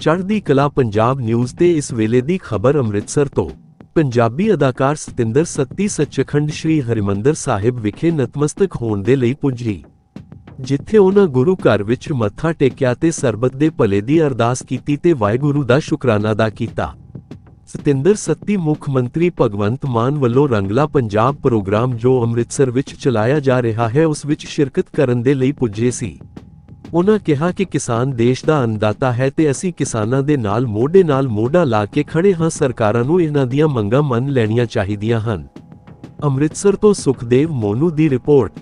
ਚੜ੍ਹਦੀ ਕਲਾ ਪੰਜਾਬ ਨਿਊਜ਼ ਤੇ ਇਸ ਵੇਲੇ ਦੀ ਖਬਰ ਅੰਮ੍ਰਿਤਸਰ ਤੋਂ। ਪੰਜਾਬੀ ਅਦਾਕਾਰ ਸਤਿੰਦਰ ਸੱਤੀ ਸੱਚਖੰਡ ਸ੍ਰੀ ਹਰਿਮੰਦਰ ਸਾਹਿਬ ਵਿਖੇ ਨਤਮਸਤਕ ਹੋਣ ਦੇ ਲਈ ਪੁੱਜੀ। ਜਿੱਥੇ ਉਹਨਾਂ ਗੁਰੂ ਘਰ ਵਿੱਚ ਮੱਥਾ ਟੇਕਿਆ ਤੇ ਸਰਬਤ ਦੇ ਭਲੇ ਦੀ ਅਰਦਾਸ ਕੀਤੀ ਤੇ ਵਾਹਿਗੁਰੂ ਦਾ ਸ਼ੁਕਰਾਨਾ ਅਦਾ ਕੀਤਾ। ਸਤਿੰਦਰ ਸੱਤੀ ਮੁੱਖ ਮੰਤਰੀ ਭਗਵੰਤ ਮਾਨ ਵੱਲੋਂ ਰੰਗਲਾ ਪੰਜਾਬ ਪ੍ਰੋਗਰਾਮ ਜੋ ਅੰਮ੍ਰਿਤਸਰ ਵਿੱਚ ਚਲਾਇਆ ਜਾ ਰਿਹਾ ਹੈ, ਉਸ ਵਿੱਚ ਸ਼ਿਰਕਤ ਕਰਨ ਦੇ ਲਈ ਪੁੱਜੇ ਸੀ। ਉਹਨਾਂ ਕਿਹਾ ਕਿ ਕਿਸਾਨ ਦੇਸ਼ ਦਾ ਅੰਨਦਾਤਾ ਹੈ ਤੇ ਅਸੀਂ ਕਿਸਾਨਾਂ ਦੇ ਨਾਲ ਮੋਢੇ ਨਾਲ ਮੋਢਾ ਲਾ ਕੇ ਖੜੇ ਹਾਂ। ਸਰਕਾਰਾਂ ਨੂੰ ਇਹਨਾਂ ਦੀਆਂ ਮੰਗਾਂ ਮੰਨ ਲੈਣੀਆਂ ਚਾਹੀਦੀਆਂ ਹਨ। ਅੰਮ੍ਰਿਤਸਰ ਤੋਂ ਸੁਖਦੇਵ ਮੋਨੂ ਦੀ ਰਿਪੋਰਟ।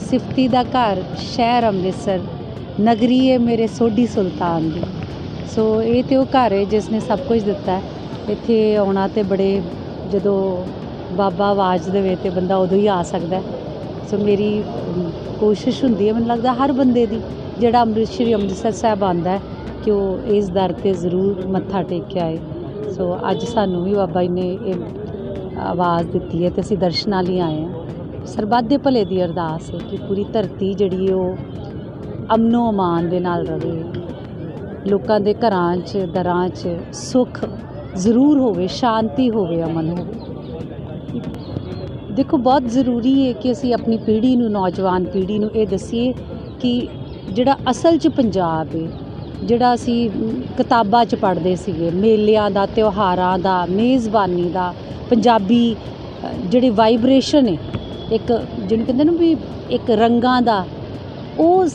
ਸਿਫਤੀ ਦਾ ਘਰ ਸ਼ਹਿਰ ਅੰਮ੍ਰਿਤਸਰ। ਨਗਰੀ ਹੈ ਮੇਰੇ ਸੋਢੀ ਸੁਲਤਾਨ ਦੀ। ਸੋ ਇਹ ਤੇ ਉਹ ਘਰ ਹੈ ਜਿਸ ਨੇ ਸਭ ਕੁਝ ਦਿੱਤਾ। ਇੱਥੇ ਆਉਣਾ ਤੇ ਬੜੇ ਜਦੋਂ ਬਾਬਾ ਆਵਾਜ਼ ਦੇਵੇ ਤੇ ਬੰਦਾ ਉਦੋਂ ਹੀ ਆ ਸਕਦਾ ਸੋ ਮੇਰੀ ਕੋਸ਼ਿਸ਼ ਹੁੰਦੀ ਹੈ, ਮੈਨੂੰ ਲੱਗਦਾ ਹਰ ਬੰਦੇ ਦੀ, ਜਿਹੜਾ ਅੰਮ੍ਰਿਤ, ਸ਼੍ਰੀ ਅੰਮ੍ਰਿਤਸਰ ਸਾਹਿਬ ਆਉਂਦਾ ਹੈ, ਕਿ ਉਹ ਇਸ ਦਰ ਤੇ ਜ਼ਰੂਰ ਮੱਥਾ ਟੇਕ ਕੇ ਆਏ। ਸੋ ਅੱਜ ਸਾਨੂੰ ਵੀ ਬਾਬਾ ਜੀ ਨੇ ਇਹ ਆਵਾਜ਼ ਦਿੱਤੀ ਹੈ ਤੇ ਅਸੀਂ ਦਰਸ਼ਨਾਂ ਲਈ ਆਏ ਹਾਂ। ਸਰਬੱਤ ਦੇ ਭਲੇ ਦੀ ਅਰਦਾਸ ਹੈ ਕਿ ਪੂਰੀ ਧਰਤੀ ਜਿਹੜੀ ਉਹ ਅਮਨੋ ਅਮਾਨ ਦੇ ਨਾਲ ਰਹੇ ਲੋਕਾਂ ਦੇ ਘਰਾਂ 'ਚ, ਦਰਾਂ 'ਚ ਸੁੱਖ ਜ਼ਰੂਰ ਹੋਵੇ, ਸ਼ਾਂਤੀ ਹੋਵੇ ਅਮਨ ਹੋਵੇ ਦੇਖੋ, ਬਹੁਤ ਜ਼ਰੂਰੀ ਹੈ ਕਿ ਅਸੀਂ ਆਪਣੀ ਪੀੜ੍ਹੀ ਨੂੰ, ਨੌਜਵਾਨ ਪੀੜ੍ਹੀ ਨੂੰ ਇਹ ਦਸੀਏ ਕਿ ਜਿਹੜਾ ਅਸਲ 'ਚ ਪੰਜਾਬ ਹੈ ਜਿਹੜਾ ਅਸੀਂ ਕਿਤਾਬਾਂ 'ਚ ਪੜ੍ਹਦੇ ਸੀਗੇ, ਮੇਲਿਆਂ ਦਾ, ਤਿਉਹਾਰਾਂ ਦਾ, ਮੇਜ਼ਬਾਨੀ ਦਾ, ਪੰਜਾਬੀ ਜਿਹੜੀ ਵਾਈਬ੍ਰੇਸ਼ਨ ਹੈ ਇੱਕ ਜਿਹਨੂੰ ਕਹਿੰਦੇ ਨਾ ਵੀ ਇੱਕ ਰੰਗਾਂ ਦਾ, ਉਹ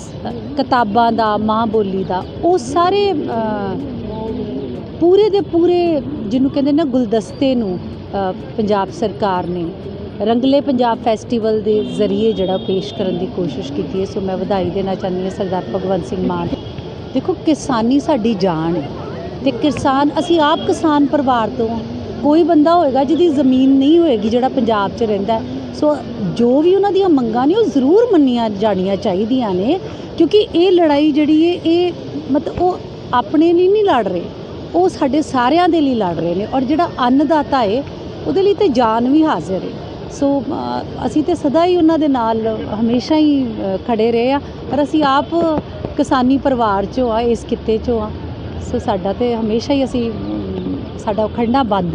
ਕਿਤਾਬਾਂ ਦਾ, ਮਾਂ ਬੋਲੀ ਦਾ, ਉਹ ਸਾਰੇ ਪੂਰੇ ਦੇ ਪੂਰੇ ਜਿਹਨੂੰ ਕਹਿੰਦੇ ਨਾ ਗੁਲਦਸਤੇ ਨੂੰ ਪੰਜਾਬ ਸਰਕਾਰ ਨੇ ਰੰਗਲੇ ਪੰਜਾਬ ਫੈਸਟੀਵਲ ਦੇ ਜ਼ਰੀਏ ਜਿਹੜਾ ਪੇਸ਼ ਕਰਨ ਦੀ ਕੋਸ਼ਿਸ਼ ਕੀਤੀ ਹੈ, ਸੋ ਮੈਂ ਵਧਾਈ ਦੇਣਾ ਚਾਹੁੰਦੀ ਹਾਂ ਸਰਦਾਰ ਭਗਵੰਤ ਸਿੰਘ ਮਾਨ ਦੇਖੋ, ਕਿਸਾਨੀ ਸਾਡੀ ਜਾਨ ਹੈ ਤੇ ਕਿਸਾਨ, ਅਸੀਂ ਆਪ ਕਿਸਾਨ ਪਰਿਵਾਰ ਤੋਂ ਕੋਈ ਬੰਦਾ ਹੋਏਗਾ ਜਿਹਦੀ ਜ਼ਮੀਨ ਨਹੀਂ ਹੋਏਗੀ ਜਿਹੜਾ ਪੰਜਾਬ 'ਚ ਰਹਿੰਦਾ ਸੋ ਜੋ ਵੀ ਉਹਨਾਂ ਦੀਆਂ ਮੰਗਾਂ ਨੇ ਉਹ ਜ਼ਰੂਰ ਮੰਨੀਆਂ ਜਾਣੀਆਂ ਚਾਹੀਦੀਆਂ ਨੇ, ਕਿਉਂਕਿ ਇਹ ਲੜਾਈ ਜਿਹੜੀ ਹੈ, ਇਹ ਮਤਲਬ ਉਹ ਆਪਣੇ ਲਈ ਨਹੀਂ ਲੜ ਰਹੇ। ਉਹ ਸਾਡੇ ਸਾਰਿਆਂ ਦੇ ਲਈ ਲੜ ਰਹੇ ਨੇ ਔਰ ਜਿਹੜਾ ਅੰਨਦਾਤਾ ਹੈ ਉਹਦੇ ਲਈ ਤੇ ਜਾਨ ਵੀ ਹਾਜ਼ਰ ਹੈ ਸੋ ਅਸੀਂ ਤੇ ਸਦਾ ਹੀ ਉਹਨਾਂ ਦੇ ਨਾਲ ਹਮੇਸ਼ਾ ਹੀ ਅ, ਖੜੇ ਰਹੇ ਆ ਪਰ ਅਸੀਂ ਆਪ ਕਿਸਾਨੀ ਪਰਿਵਾਰ ਚੋਂ ਆ ਇਸ ਕਿੱਤੇ ਚੋਂ ਆ। ਸੋ ਸਾਡਾ ਤੇ ਹਮੇਸ਼ਾ ਹੀ ਅਸੀਂ ਸਾਡਾ ਖੜਨਾ ਬੰਦ ਹੈ